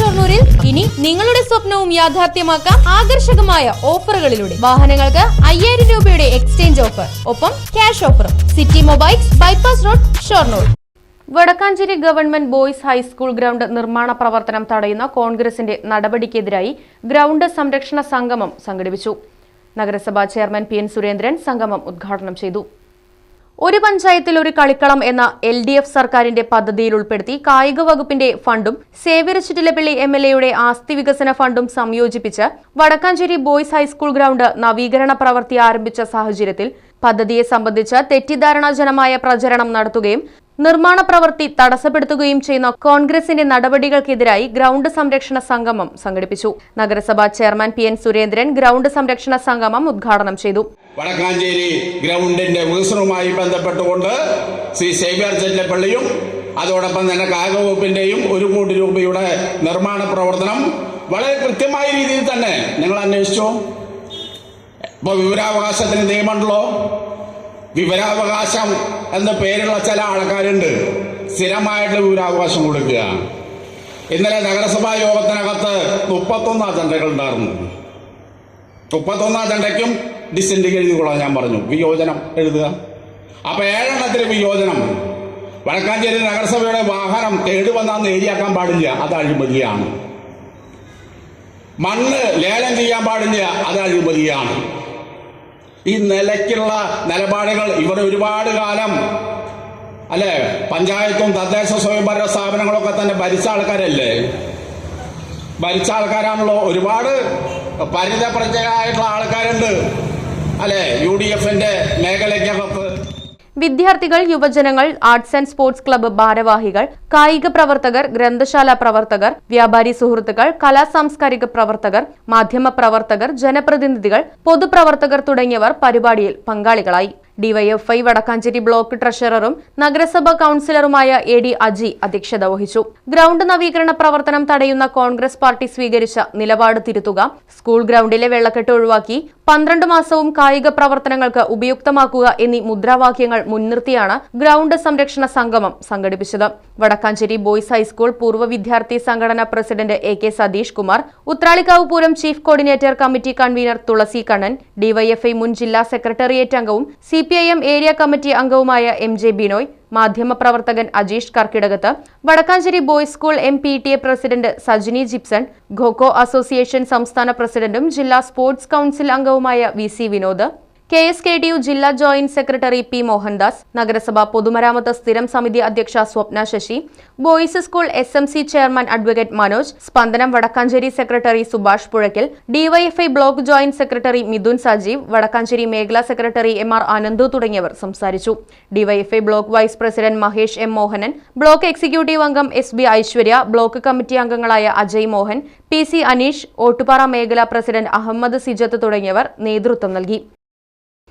ഷൊർണൂരിൽ ഇനി നിങ്ങളുടെ സ്വപ്നവും യാഥാർത്ഥ്യമാക്കാം ആകർഷകമായ ഓഫറുകളിലൂടെ. വാഹനങ്ങൾക്ക് അയ്യായിരം രൂപയുടെ എക്സ്ചേഞ്ച് ഓഫർ ഒപ്പം ക്യാഷ് ഓഫറും. City Mobiles bypass road Shoranur. Vadakkanchery government boys high school ground നിർമ്മാണ പ്രവർത്തനം തടയുന്ന കോൺഗ്രസിന്റെ നടപടിക്കെതിരായി ഗ്രൗണ്ട് സംരക്ഷണ സംഗമം സംഘടിപ്പിച്ചു. നഗരസഭാ ചെയർമാൻ പി എൻ സുരേന്ദ്രൻ സംഗമം ഉദ്ഘാടനം ചെയ്തു. ഒരു പഞ്ചായത്തിൽ ഒരു കളിക്കളം എന്ന എൽ ഡി എഫ് സർക്കാരിന്റെ പദ്ധതിയിൽ ഉൾപ്പെടുത്തി കായിക വകുപ്പിന്റെ ഫണ്ടും സേവ്യർ ചിറ്റിലപ്പള്ളി എം എൽ എയുടെ ആസ്തി വികസന ഫണ്ടും സംയോജിപ്പിച്ച് വടക്കാഞ്ചേരി ബോയ്സ് ഹൈസ്കൂൾ ഗ്രൗണ്ട് നവീകരണ പ്രവൃത്തി ആരംഭിച്ച സാഹചര്യത്തിൽ പദ്ധതിയെ സംബന്ധിച്ച് തെറ്റിദ്ധാരണാജനമായ പ്രചരണം നടത്തുകയും നിർമ്മാണ പ്രവൃത്തി തടസ്സപ്പെടുത്തുകയും ചെയ്യുന്ന കോൺഗ്രസിന്റെ നടപടികൾക്കെതിരായി ഗ്രൗണ്ട് സംരക്ഷണ സംഗമം സംഘടിപ്പിച്ചു. നഗരസഭാ chairman P N Surendran ground സംരക്ഷണ സംഗമം ഉദ്ഘാടനം ചെയ്തു. വടക്കാഞ്ചേരി ഗ്രൗണ്ടിന്റെ വികസനവുമായി ബന്ധപ്പെട്ടുകൊണ്ട് ശ്രീ സേവ്യർ ചെല്ലപ്പള്ളിയും അതോടൊപ്പം തന്നെ കായികവകുപ്പിന്റെയും ഒരു കോടി രൂപയുടെ നിർമ്മാണ പ്രവർത്തനം വളരെ കൃത്യമായ രീതിയിൽ തന്നെ നിങ്ങൾ അന്വേഷിച്ചു. ഇപ്പോൾ വിവരാവകാശത്തിന് നിയമമുണ്ടല്ലോ. വിവരാവകാശം എന്ന പേരുള്ള ചില ആൾക്കാരുണ്ട്. സ്ഥിരമായിട്ട് വിവരാവകാശം കൊടുക്കുക. ഇന്നലെ നഗരസഭാ യോഗത്തിനകത്ത് മുപ്പത്തൊന്ന് അജണ്ടകൾ ഉണ്ടായിരുന്നു. മുപ്പത്തൊന്ന് അജണ്ടയ്ക്കും ഡിസെന്റ് എഴുതിക്കൊള്ളാൻ ഞാൻ പറഞ്ഞു. വിയോജനം എഴുതുക. അപ്പൊ ഏഴെണ്ണത്തിന് വിയോജനം. വടക്കാഞ്ചേരി നഗരസഭയുടെ വാഹനം കേടുവന്നാന്ന് ഏരിയാക്കാൻ പാടില്ല. അത് അഴിമതിയാണ്. മണ്ണ് ലേലം ചെയ്യാൻ പാടില്ല. അത് അഴിമതിയാണ്. ഈ നിലയ്ക്കുള്ള നിലപാടുകൾ ഇവിടെ ഒരുപാട് കാലം അല്ലെ? പഞ്ചായത്തും തദ്ദേശ സ്വയംഭരണ സ്ഥാപനങ്ങളൊക്കെ തന്നെ ഭരിച്ച ആൾക്കാരല്ലേ? ഭരിച്ച ആൾക്കാരാണല്ലോ. ഒരുപാട് പരിതപ്രജയായിട്ടുള്ള ആൾക്കാരുണ്ട്. വിദ്യാർത്ഥികൾ യുവജനങ്ങൾ ആർട്സ് ആൻഡ് സ്പോർട്സ് ക്ലബ്ബ് ഭാരവാഹികൾ കായിക പ്രവർത്തകർ ഗ്രന്ഥശാല പ്രവർത്തകർ വ്യാപാരി സുഹൃത്തുക്കൾ കലാ സാംസ്കാരിക പ്രവർത്തകർ മാധ്യമ പ്രവർത്തകർ ജനപ്രതിനിധികൾ പൊതുപ്രവർത്തകർ തുടങ്ങിയവർ പരിപാടിയിൽ പങ്കാളികളായി. ഡിവൈഎഫ്ഐ വടക്കാഞ്ചേരി ബ്ലോക്ക് ട്രഷററും നഗരസഭാ കൌൺസിലറുമായ എ ഡി അജി അധ്യക്ഷത വഹിച്ചു. ഗ്രൗണ്ട് നവീകരണ പ്രവർത്തനം തടയുന്ന കോൺഗ്രസ് പാർട്ടി സ്വീകരിച്ച നിലപാട് തിരുത്തുക സ്കൂൾ ഗ്രൗണ്ടിലെ വെള്ളക്കെട്ട് ഒഴിവാക്കി പന്ത്രണ്ട് മാസവും കായിക പ്രവർത്തനങ്ങൾക്ക് ഉപയുക്തമാക്കുക എന്നീ മുദ്രാവാക്യങ്ങൾ മുൻനിർത്തിയാണ് ഗ്രൗണ്ട് സംരക്ഷണ സംഗമം സംഘടിപ്പിച്ചത്. വടക്കാഞ്ചേരി ബോയ്സ് ഹൈസ്കൂൾ പൂർവ വിദ്യാർത്ഥി സംഘടന president A K Satheesh Kumar Uthralikkavu Pooram chief coordinator committee convener Thulasi Kannan DYFI മുൻ ജില്ലാ സെക്രട്ടേറിയറ്റ് അംഗവും C P I M area committee അംഗവുമായ എം ജെ ബിനോയ് മാധ്യമപ്രവർത്തകൻ Ajeesh Karkidakath Vadakkanchery boys school M P T A president Sajini Jipson kho kho association സംസ്ഥാന പ്രസിഡന്റും ജില്ലാ sports council അംഗവുമായ V C Vinod K S K D U ജില്ലാ joint secretary P Mohandas നഗരസഭ പൊതുമരാമത്ത് സ്ഥിരം സമിതി അധ്യക്ഷ Swapna Sasi boys school S M C chairman advocate Manoj Spandanam Vadakkanchery secretary Subhash Puzhakkal DYFI block joint secretary Mithun Sajeev Vadakkanchery മേഖലാ secretary M R Anandu തുടങ്ങിയവർ സംസാരിച്ചു. DYFI block vice president Mahesh M Mohanan block executive അംഗം S B Aishwarya block committee അംഗങ്ങളായ Ajay Mohan P C Aneesh Ottupara മേഖലാ president Ahammed Sijath തുടങ്ങിയവർ നേതൃത്വം നൽകി.